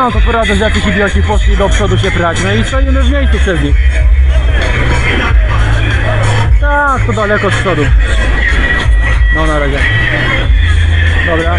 No to poradzę, że jacyś idioci poszli do przodu się prać. No i stoimy w miejscu przez nich. Tak, to daleko z przodu. No na razie. Dobra.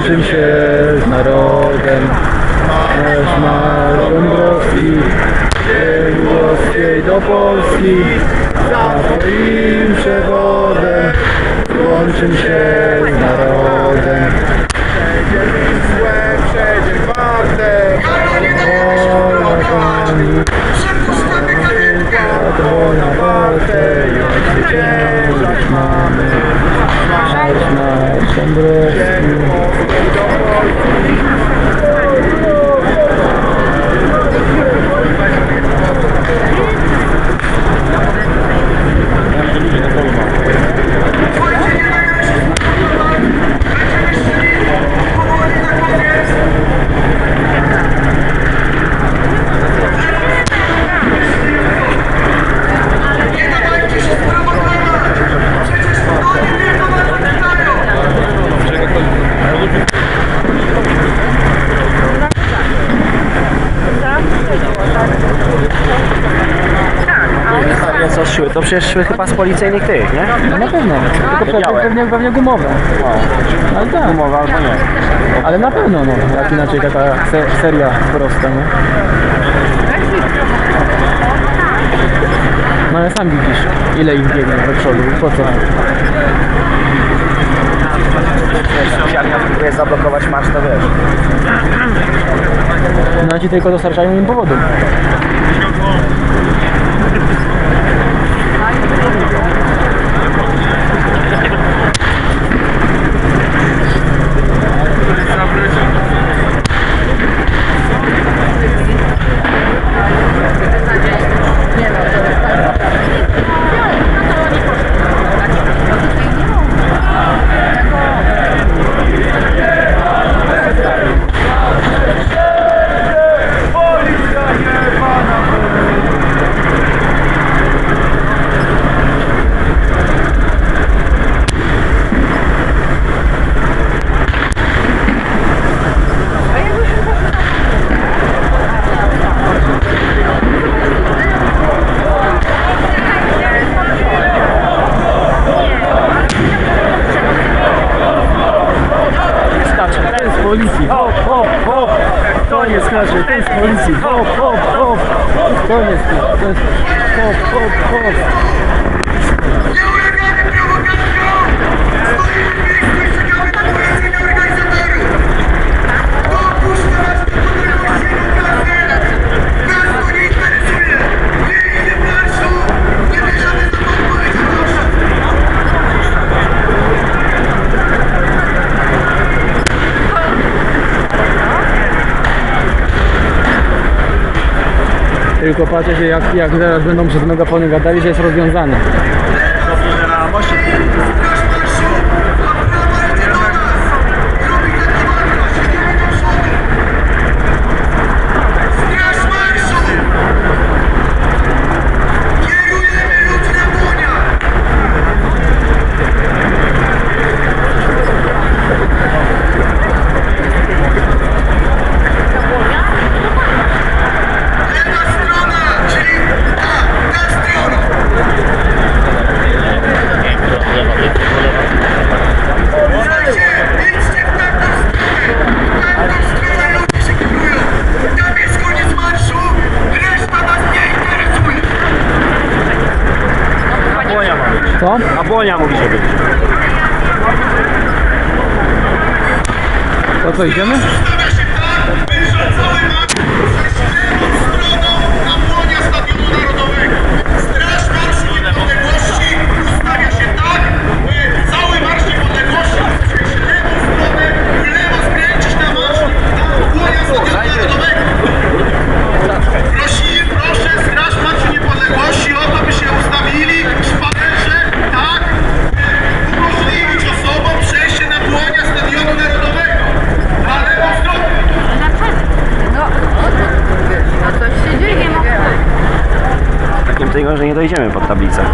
Łączym się z narodem. Marsz, marsz Dąbrowski, z ziemi włoskiej do Polski, za twoim przewodem, łączym się z narodem. Złe przejdzie. Marsz, marsz Dąbrowski. To przecież szły chyba z policyjnych tych, nie? No na pewno, tylko pewnie, Białe. pewnie, pewnie gumowe. Ale tak, Umowa albo nie. ale na pewno no, jak inaczej taka se, seria prosta, no. No ale sam widzisz, ile ich biegnie do przodu, po co? Ja próbuję zablokować marsz, to wiesz. No ci tylko dostarczają im Thank you. expensive. Tylko patrzę jak, jak zaraz będą przez megafony gadali, że jest rozwiązane. błonia mówi się być. To co, idziemy?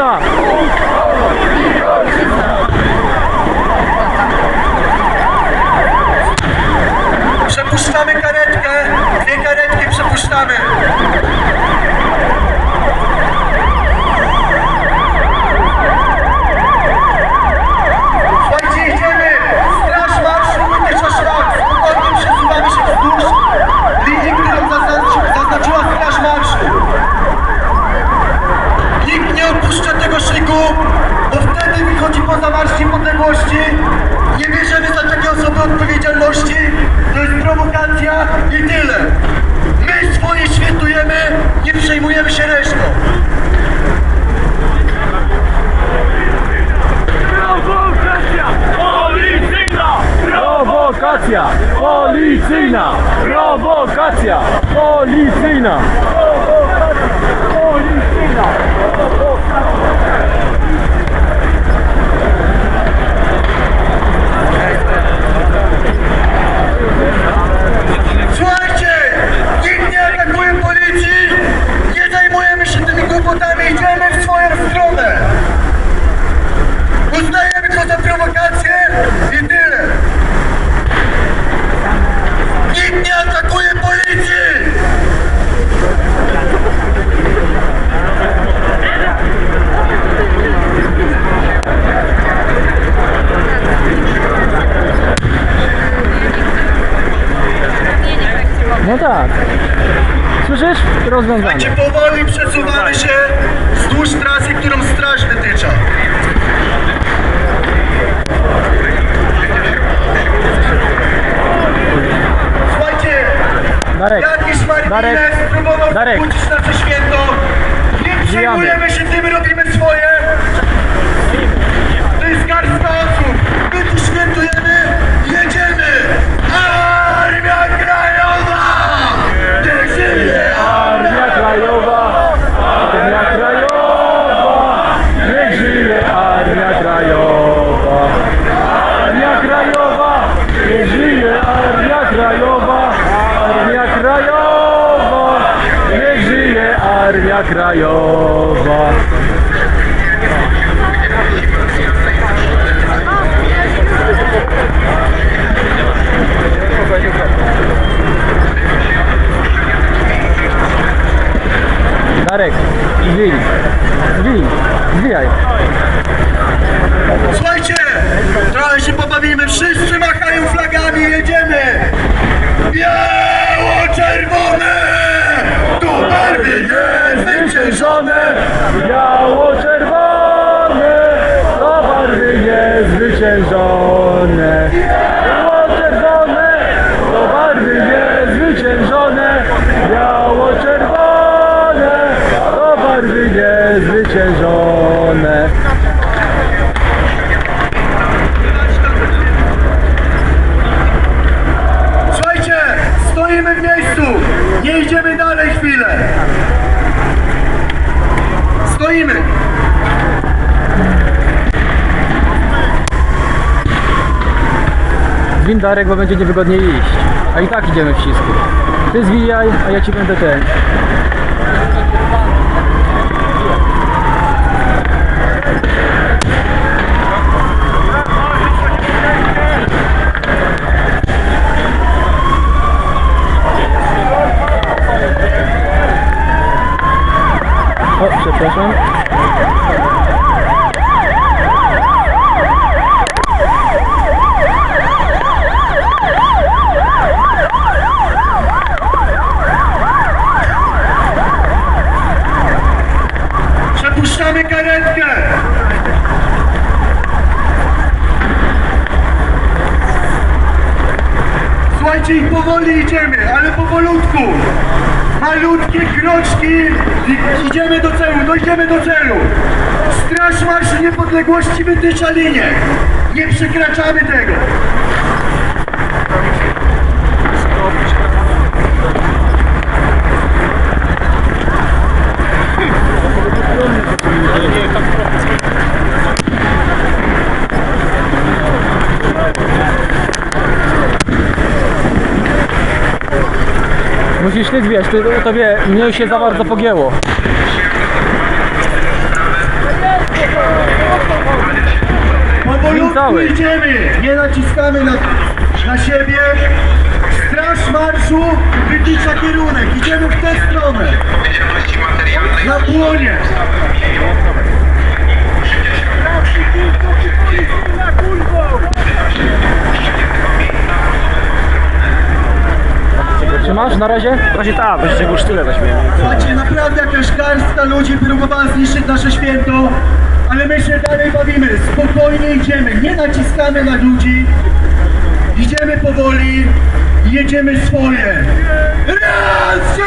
Ukraina! Przepuszczamy karetkę, dwie karetki przepuszczamy. Prowokacja policyjna! Prowokacja policyjna! Prowokacja policyjna! rozwiązanie. Powoli przesuwamy się wzdłuż trasy, którą straż wytycza. Słuchajcie, Marek, jakiś Marek, krajowa. Darek, zwij, zwij, zwijaj. Słuchajcie, trochę się pobawimy, wszyscy machają flagami, jedziemy! Yeah! Barwy niezwyciężone. Biało-czerwone, to barwy niezwyciężone. Biało-czerwone, to barwy niezwyciężone. Biało-czerwone, to barwy niezwyciężone. Słuchajcie, stoimy w miejscu, nie idziemy dalej chwilę. Stoimy. Darek, bo będzie niewygodnie iść. A i tak idziemy w. Ty zwijaj, a ja ci będę ten. O, przepraszam. Przepuszczamy karetkę. Słuchajcie, i powoli idziemy, ale powolutku. Malutkie kroczki idziemy do celu, dojdziemy do celu. Straż Marszu Niepodległości wytycza linię. Nie przekraczamy tego. Ty zwijać, ty, tobie mnie się za bardzo pogięło. Powolutku idziemy, nie naciskamy na, na siebie. Straż Marszu wytycza kierunek, idziemy w tę stronę. Na płonie. Trzymasz na razie? W razie tak, będzie już tyle weźmiemy. Słuchajcie, naprawdę jakaś garstka ludzi próbowała zniszczyć nasze święto, ale my się dalej bawimy, spokojnie idziemy, nie naciskamy na ludzi, idziemy powoli jedziemy swoje. Raz!